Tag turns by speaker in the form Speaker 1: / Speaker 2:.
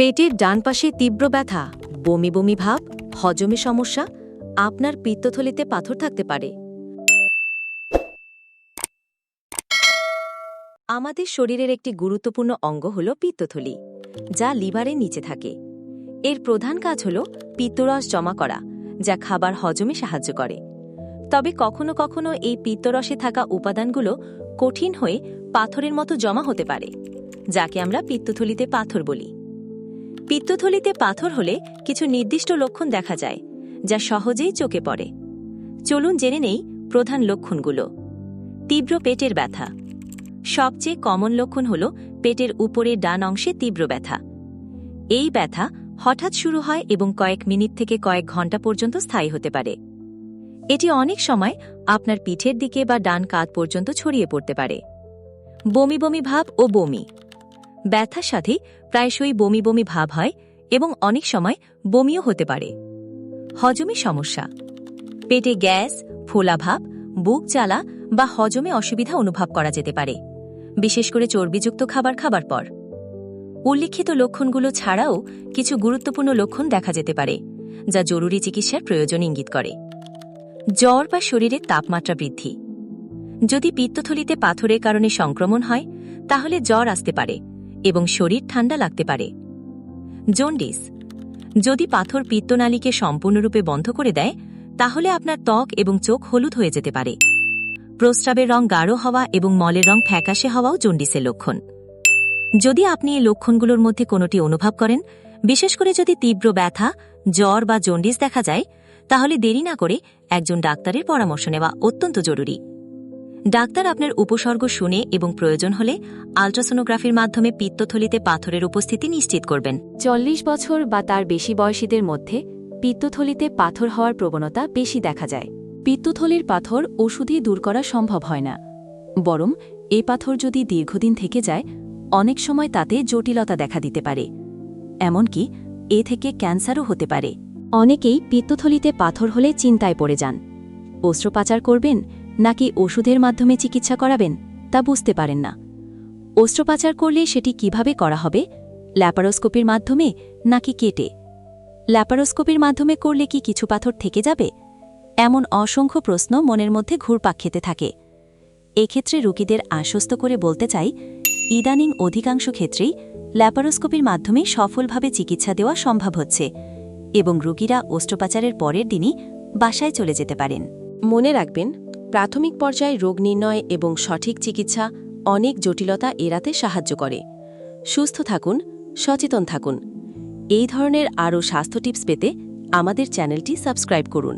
Speaker 1: পেটের ডান পাশে তীব্র ব্যথা, বমি বমি ভাব, হজমে সমস্যা, আপনার পিত্তথলিতে পাথর থাকতে পারে। আমাদের শরীরের একটি গুরুত্বপূর্ণ অঙ্গ হল পিত্তথলি, যা লিভারের নিচে থাকে। এর প্রধান কাজ হল পিত্তরস জমা করা, যা খাবার হজমে সাহায্য করে। তবে কখনো কখনো এই পিত্তরসে থাকা উপাদানগুলো কঠিন হয়ে পাথরের মতো জমা হতে পারে, যাকে আমরা পিত্তথলিতে পাথর বলি। পিত্তথলিতে পাথর হলে কিছু নির্দিষ্ট লক্ষণ দেখা যায়, যা সহজেই চোখে পড়ে। চলুন জেনে নেই প্রধান লক্ষণগুলো। তীব্র পেটের ব্যথা। সবচেয়ে কমন লক্ষণ হল পেটের উপরে ডান অংশে তীব্র ব্যথা। এই ব্যথা হঠাৎ শুরু হয় এবং কয়েক মিনিট থেকে কয়েক ঘণ্টা পর্যন্ত স্থায়ী হতে পারে। এটি অনেক সময় আপনার পিঠের দিকে বা ডান কাঁধ পর্যন্ত ছড়িয়ে পড়তে পারে। বমি বমি ভাব ও বমি। ব্যথার সাথে প্রায়শই বমি বমি ভাব হয় এবং অনেক সময় বমিও হতে পারে। হজমে সমস্যা। পেটে গ্যাস ফোলাভাব বুক জ্বালা বা হজমে অসুবিধা অনুভব করা যেতে পারে, বিশেষ করে চর্বিযুক্ত খাবার খাবার পর। উল্লিখিত লক্ষণগুলো ছাড়াও কিছু গুরুত্বপূর্ণ লক্ষণ দেখা যেতে পারে, যা জরুরি চিকিৎসার প্রয়োজন ইঙ্গিত করে। জ্বর বা শরীরের তাপমাত্রা বৃদ্ধি। যদি পিত্তথলিতে পাথরের কারণে সংক্রমণ হয়, তাহলে জ্বর আসতে পারে এবং শরীর ঠান্ডা লাগতে পারে। জন্ডিস। যদি পাথর পিত্তনালীকে সম্পূর্ণরূপে বন্ধ করে দেয়, তাহলে আপনার ত্বক এবং চোখ হলুদ হয়ে যেতে পারে। প্রস্রাবের রং গাঢ় হওয়া এবং মলের রং ফ্যাকাশে হওয়াও জন্ডিসের লক্ষণ। যদি আপনি এই লক্ষণগুলোর মধ্যে কোনোটি অনুভব করেন, বিশেষ করে যদি তীব্র ব্যথা, জ্বর বা জন্ডিস দেখা যায়, তাহলে দেরি না করে একজন ডাক্তারের পরামর্শ নেওয়া অত্যন্ত জরুরি। ডাক্তার আপনার উপসর্গ শুনে এবং প্রয়োজন হলে আলট্রাসোনোগ্রাফির মাধ্যমে পিত্তথলিতে পাথরের উপস্থিতি নিশ্চিত করবেন।
Speaker 2: চল্লিশ বছর বা তার বেশি বয়সীদের মধ্যে পিত্তথলিতে পাথর হওয়ার প্রবণতা বেশি দেখা যায়। পিত্তথলির পাথর ওষুধই দূর করা সম্ভব হয় না। বরং এ পাথর যদি দীর্ঘদিন থেকে যায়, অনেক সময় তাতে জটিলতা দেখা দিতে পারে। এমনকি এ থেকে ক্যান্সারও হতে পারে। অনেকেই পিত্তথলিতে পাথর হলে চিন্তায় পড়ে যান। অস্ত্রোপাচার করবেন নাকি ওষুধের মাধ্যমে চিকিৎসা করাবেন তা বুঝতে পারেন না। অস্ত্রোপাচার করলে সেটি কীভাবে করা হবে? ল্যাপারোস্কোপির মাধ্যমে নাকি কেটে? ল্যাপারোস্কোপির মাধ্যমে করলে কি কিছু পাথর থেকে যাবে? এমন অসংখ্য প্রশ্ন মনের মধ্যে ঘুরপাক খেতে থাকে। এক্ষেত্রে রোগীদের আশ্বস্ত করে বলতে চাই, ইদানিং অধিকাংশ ক্ষেত্রেই ল্যাপারোস্কোপির মাধ্যমে সফলভাবে চিকিৎসা দেওয়া সম্ভব হচ্ছে এবং রোগীরা অস্ত্রোপাচারের পরের দিনই বাসায় চলে যেতে পারেন।
Speaker 3: মনে রাখবেন প্রাথমিক পর্যায়ে রোগ নির্ণয় এবং সঠিক চিকিৎসা অনেক জটিলতা এড়াতে সাহায্য করে। সুস্থ থাকুন, সচেতন থাকুন। এই ধরনের আরও স্বাস্থ্য টিপস পেতে আমাদের চ্যানেলটি সাবস্ক্রাইব করুন।